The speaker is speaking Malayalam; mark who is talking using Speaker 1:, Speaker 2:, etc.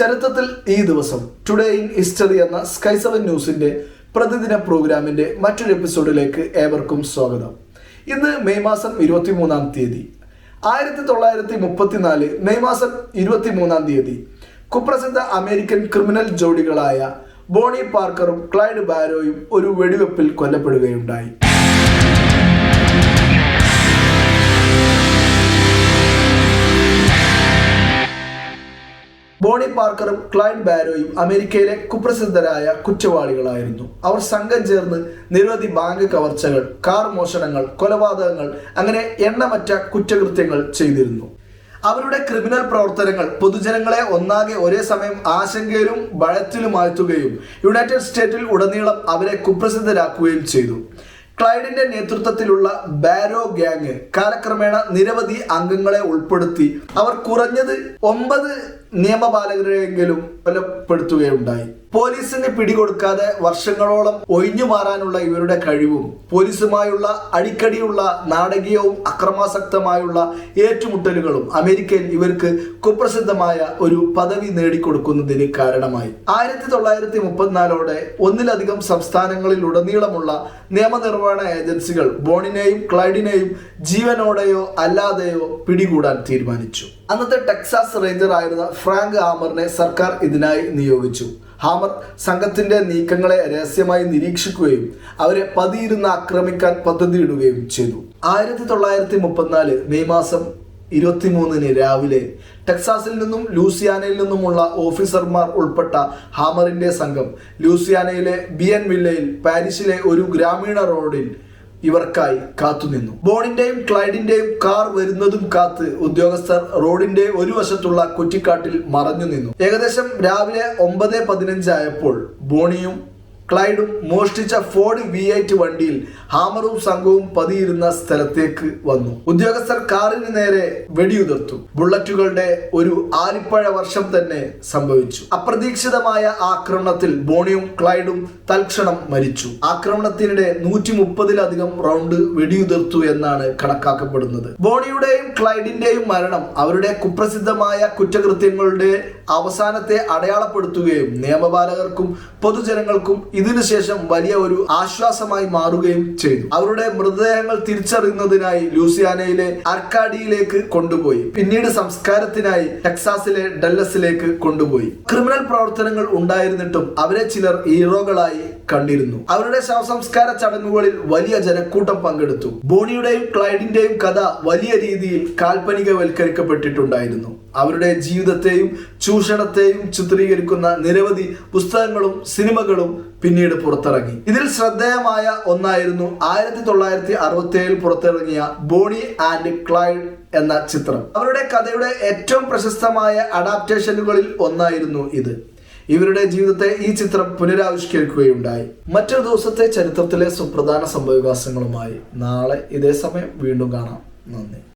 Speaker 1: ചരിത്രത്തിൽ ഈ ദിവസം ടുഡേ ഇൻ ഹിസ്റ്ററി എന്ന സ്കൈ സെവൻ ന്യൂസിന്റെ പ്രതിദിന പ്രോഗ്രാമിന്റെ മറ്റൊരു എപ്പിസോഡിലേക്ക് ഏവർക്കും സ്വാഗതം. ഇന്ന് മെയ് മാസം ഇരുപത്തി മൂന്നാം തീയതി. ആയിരത്തി തൊള്ളായിരത്തി മുപ്പത്തിനാല് മെയ് മാസം ഇരുപത്തി മൂന്നാം തീയതി കുപ്രസിദ്ധ അമേരിക്കൻ ക്രിമിനൽ ജോഡികളായ ബോണി പാർക്കറും ക്ലൈഡ് ബാരോയും ഒരു വെടിവെപ്പിൽ കൊല്ലപ്പെടുകയുണ്ടായി. ബോണി പാർക്കറും ക്ലൈഡ് ബാരോയും അമേരിക്കയിലെ കുപ്രസിദ്ധരായ കുറ്റവാളികളായിരുന്നു. അവർ സംഘം ചേർന്ന് നിരവധി ബാങ്ക് കവർച്ചകൾ കാർ മോഷണങ്ങൾ കൊലപാതകങ്ങൾ അങ്ങനെ എണ്ണമറ്റ കുറ്റകൃത്യങ്ങൾ ചെയ്തിരുന്നു. അവരുടെ ക്രിമിനൽ പ്രവർത്തനങ്ങൾ പൊതുജനങ്ങളെ ഒന്നാകെ ഒരേ സമയം ആശങ്കയിലും ഭയത്തിലുമാഴ്ത്തുകയും യുണൈറ്റഡ് സ്റ്റേറ്റിൽ ഉടനീളം അവരെ കുപ്രസിദ്ധരാക്കുകയും ചെയ്തു. ക്ലൈഡിന്റെ നേതൃത്വത്തിലുള്ള ബാരോ ഗ്യാങ് കാലക്രമേണ നിരവധി അംഗങ്ങളെ ഉൾപ്പെടുത്തി. അവർ കുറഞ്ഞത് ഒമ്പത് നിയമപാലകരെയെങ്കിലും കൊലപ്പെടുത്തുകയുണ്ടായി. പോലീസിന് പിടികൊടുക്കാതെ വർഷങ്ങളോളം ഒഴിഞ്ഞു മാറാനുള്ള ഇവരുടെ കഴിവും പോലീസുമായുള്ള അടിക്കടിയുള്ള നാടകീയവും അക്രമാസക്തമായുള്ള ഏറ്റുമുട്ടലുകളും അമേരിക്കയിൽ ഇവർക്ക് കുപ്രസിദ്ധമായ ഒരു പദവി നേടിക്കൊടുക്കുന്നതിന് കാരണമായി. ആയിരത്തി തൊള്ളായിരത്തി മുപ്പത്തിനാലോടെ ഒന്നിലധികം സംസ്ഥാനങ്ങളിൽ ഉടനീളമുള്ള നിയമനിർവഹണ ഏജൻസികൾ ബോണിനെയും ക്ലൈഡിനെയും ജീവനോടെയോ അല്ലാതെയോ പിടികൂടാൻ തീരുമാനിച്ചു. അന്നത്തെ ടെക്സാസ് റേഞ്ചർ ആയിരുന്ന ഫ്രാങ്ക് ഹാമറിനെ സർക്കാർ ഇതിനായി നിയോഗിച്ചു. ഹാമർ സംഘത്തിന്റെ നീക്കങ്ങളെ രഹസ്യമായി നിരീക്ഷിക്കുകയും അവരെ പതിയിരുന്ന് ആക്രമിക്കാൻ പദ്ധതിയിടുകയും ചെയ്തു. ആയിരത്തി തൊള്ളായിരത്തി മുപ്പത്തിനാല് മെയ് മാസം ഇരുപത്തിമൂന്നിന് രാവിലെ ടെക്സാസിൽ നിന്നും ലൂസിയാനയിൽ നിന്നുമുള്ള ഓഫീസർമാർ ഉൾപ്പെട്ട ഹാമറിന്റെ സംഘം ലൂസിയാനയിലെ ബിയൻ വില്ലയിൽ പാരീസിലെ ഒരു ഗ്രാമീണ റോഡിൽ ഇവർക്കായി കാത്തുനിന്നു ബോണിന്റെയും ക്ലൈഡിന്റെയും കാർ വരുന്നതും കാത്ത് ഉദ്യോഗസ്ഥർ റോഡിന്റെ ഒരു വശത്തുള്ള കുറ്റിക്കാട്ടിൽ മറഞ്ഞു നിന്നു. ഏകദേശം രാവിലെ ഒമ്പത് പതിനഞ്ചായപ്പോൾ ബോണിയും ക്ലൈഡും മോഷ്ടിച്ച ഫോർഡ് വി എയ്റ്റ് വണ്ടിയിൽ ഹാമറും സംഘവും പതിയിരുന്ന സ്ഥലത്തേക്ക് വന്നു. ഉദ്യോഗസ്ഥർ കാറിന് നേരെ വെടിയുതിർത്തു. ബുള്ളറ്റുകളുടെ ഒരു ആലിപ്പഴ വർഷം തന്നെ സംഭവിച്ചു. അപ്രതീക്ഷിതമായ ആക്രമണത്തിൽ ബോണിയും ക്ലൈഡും തൽക്ഷണം മരിച്ചു. ആക്രമണത്തിനിടെ നൂറ്റി മുപ്പതിലധികം റൗണ്ട് വെടിയുതിർത്തു എന്നാണ് കണക്കാക്കപ്പെടുന്നത്. ബോണിയുടെയും ക്ലൈഡിന്റെയും മരണം അവരുടെ കുപ്രസിദ്ധമായ കുറ്റകൃത്യങ്ങളുടെ അവസാനത്തെ അടയാളപ്പെടുത്തുകയും നിയമപാലകർക്കും പൊതുജനങ്ങൾക്കും ഇതിനുശേഷം വലിയ ഒരു ആശ്വാസമായി മാറുകയും ചെയ്തു. അവരുടെ മൃതദേഹങ്ങൾ തിരിച്ചറിയുന്നതിനായി ലൂസിയാനയിലെ അർക്കാഡിയിലേക്ക് കൊണ്ടുപോയി. പിന്നീട് സംസ്കാരത്തിനായി ടെക്സാസിലെ ഡല്ലസിലേക്ക് കൊണ്ടുപോയി. ക്രിമിനൽ പ്രവർത്തനങ്ങൾ ഉണ്ടായിരുന്നിട്ടും അവരെ ചിലർ ഹീറോകളായി കണ്ടിരുന്നു. അവരുടെ ശവസംസ്കാര ചടങ്ങുകളിൽ വലിയ ജനക്കൂട്ടം പങ്കെടുത്തു. ബോണിയുടെയും ക്ലൈഡിന്റെയും കഥ വലിയ രീതിയിൽ കാൽപ്പനികവൽക്കരിക്കപ്പെട്ടിട്ടുണ്ടായിരുന്നു. അവരുടെ ജീവിതത്തെയും ചൂഷണത്തെയും ചിത്രീകരിക്കുന്ന നിരവധി പുസ്തകങ്ങളും സിനിമകളും പിന്നീട് പുറത്തിറങ്ങി. ഇതിൽ ശ്രദ്ധേയമായ ഒന്നായിരുന്നു ആയിരത്തി തൊള്ളായിരത്തി അറുപത്തി ഏഴിൽ പുറത്തിറങ്ങിയ ബോണി ആൻഡ് ക്ലൈഡ് എന്ന ചിത്രം. അവരുടെ കഥയുടെ ഏറ്റവും പ്രശസ്തമായ അഡാപ്റ്റേഷനുകളിൽ ഒന്നായിരുന്നു ഇത്. ഇവരുടെ ജീവിതത്തെ ഈ ചിത്രം പുനരാവിഷ്കരിക്കുകയുണ്ടായി. മറ്റൊരു ദിവസത്തെ ചരിത്രത്തിലെ സുപ്രധാന സംഭവവികാസങ്ങളുമായി നാളെ ഇതേ സമയം വീണ്ടും കാണാം. നന്ദി.